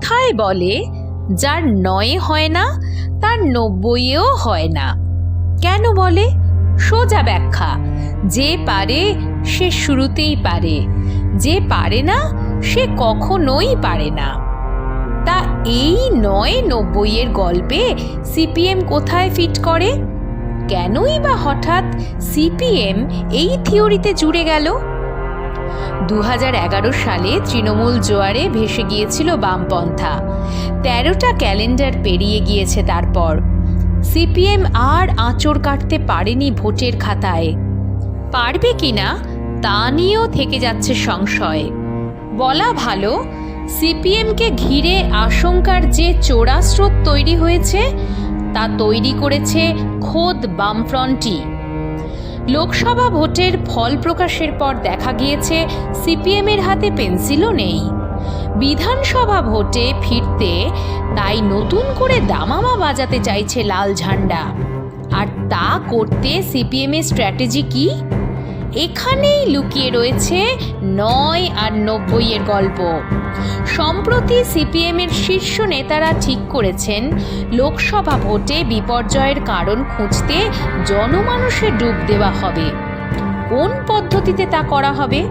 কথায় বলে, যার নয়ে হয় না, তার নব্বইয়েও হয় না। কেন বলে? সোজা ব্যাখ্যা, যে পারে, সে শুরুতেই পারে। যে পারে না, সে কখনোই পারে না। তা এই নয় নব্বইয়ের গল্পে সিপিএম কোথায় ফিট করে? কেনই বা হঠাৎ সিপিএম এই থিওরিতে জুড়ে গেল? দু হাজার এগারো সালে তৃণমূল জোয়ারে ভেসে গিয়েছিল বামপন্থা। তেরোটা ক্যালেন্ডার পেরিয়ে গিয়েছে তারপর। সিপিএম আর আঁচড় কাটতে পারেনি ভোটের খাতায়। পারবে কিনা তা নিয়েও থেকে যাচ্ছে সংশয়। বলা ভালো, সিপিএমকে ঘিরে আশঙ্কার যে চোরা স্রোত তৈরি হয়েছে, তা তৈরি করেছে খোদ বামফ্রন্টই। লোকসভা ভোটের ফল প্রকাশের পর দেখা গিয়েছে, সিপিএমের হাতে পেন্সিলও নেই। বিধানসভা ভোটে ফিরতে তাই নতুন করে দামামা বাজাতে চাইছে লাল ঝান্ডা। আর তা করতে সিপিএমের স্ট্র্যাটেজি কি? এখানেই লুকিয়ে রয়েছে নয় আর নব্বইয়ের গল্প। সম্প্রতি সিপিএমের শীর্ষ নেতারা ঠিক করেছেন, লোকসভা ভোটে বিপর্যয়ের কারণ খুঁজতে জনমানুষে ডুব দেওয়া হবে। কোন পদ্ধতিতে তা করা হবে?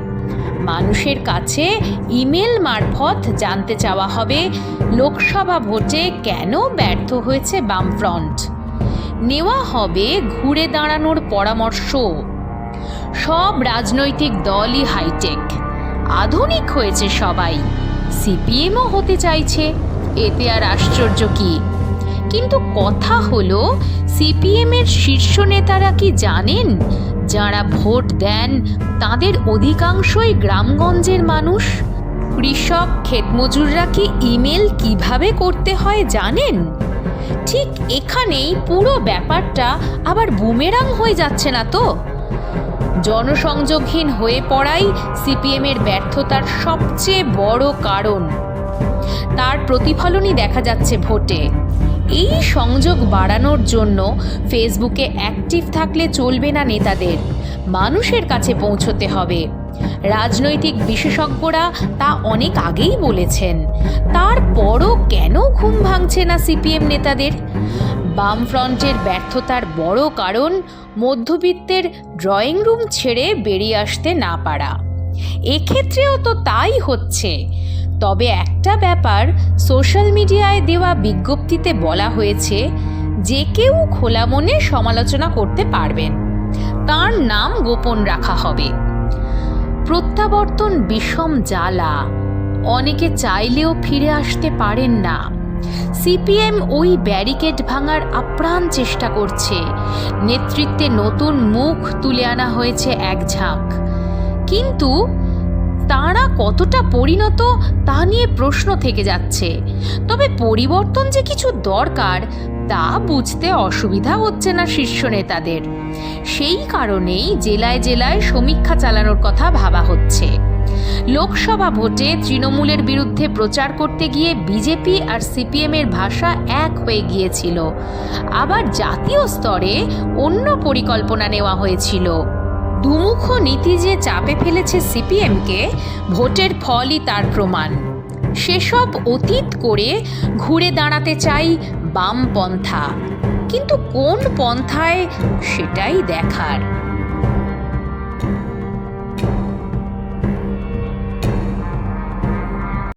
মানুষের কাছে ইমেল মারফত জানতে চাওয়া হবে, লোকসভা ভোটে কেন ব্যর্থ হয়েছে বামফ্রন্ট? নেওয়া হবে ঘুরে দাঁড়ানোর পরামর্শ। সব রাজনৈতিক দলই হাইটেক আধুনিক হয়েছে সবাই। সিপিএমও হতে চাইছে। এতে আর আশ্চর্য কি? কিন্তু কথা হলো সিপিএমের শীর্ষ নেতারা কি জানেন? যারা ভোট দেন, তাদের অধিকাংশই গ্রামগঞ্জের মানুষ। কৃষক, ক্ষেতমজুররা কি ইমেল কীভাবে করতে হয় জানেন? ঠিক এখানেই পুরো ব্যাপারটা আবার বুমেরাং হয়ে যাচ্ছে না তো? জনসংযোগহীন হয়ে পড়াই সিপিএমের ব্যর্থতার সবচেয়ে বড় কারণ। তার প্রতিফলনই দেখা যাচ্ছে ভোটে। এই সংযোগ বাড়ানোর জন্য ফেসবুকে অ্যাক্টিভ থাকলে চলবে না নেতাদের। মানুষের কাছে পৌঁছতে হবে। রাজনৈতিক বিশেষজ্ঞরা তা অনেক আগেই বলেছেন। তারপরও কেন ঘুম ভাঙছে না সিপিএম নেতাদের? বামফ্রন্টের ব্যর্থতার বড় কারণ মধ্যবিত্তের ড্রয়িং রুম ছেড়ে বেরিয়ে আসতে না পারা। এক্ষেত্রেও তো তাই হচ্ছে। তবে একটা ব্যাপার সোশ্যাল মিডিয়ায় দেওয়া বিজ্ঞপ্তিতে বলা হয়েছে যে কেউ খোলা মনে সমালোচনা করতে পারবেন। তার নাম গোপন রাখা হবে। প্রত্যাবর্তন বিষম জ্বালা। অনেকে চাইলেও ফিরে আসতে পারেন না। সিপিএম ওই ব্যারিকেড ভাঙার আপ্রাণ চেষ্টা করছে। নেতৃত্বে নতুন মুখ তুলে আনা হয়েছে এক ঝাঁক। কিন্তু তারা কতটা পরিণত তা নিয়ে প্রশ্ন থেকে যাচ্ছে। তবে পরিবর্তন যে কিছু দরকার, তা বুঝতে অসুবিধা হচ্ছে না শীর্ষ নেতাদের। সেই কারণেই জেলায় জেলায় সমীক্ষা চালানোর কথা ভাবা হচ্ছে। লোকসভা ভোটে তৃণমূলের বিরুদ্ধে প্রচার করতে গিয়ে বিজেপি আর সিপিএমের ভাষা এক হয়ে গিয়েছিল। আবার জাতীয় স্তরে অন্য পরিকল্পনা নেওয়া হয়েছিল। দুমুখ নীতি যে চাপে ফেলেছে সিপিএমকে, ভোটের ফলই তার প্রমাণ। সেসব অতীত করে ঘুরে দাঁড়াতে চাই বামপন্থা। কিন্তু কোন পন্থায় সেটাই দেখার।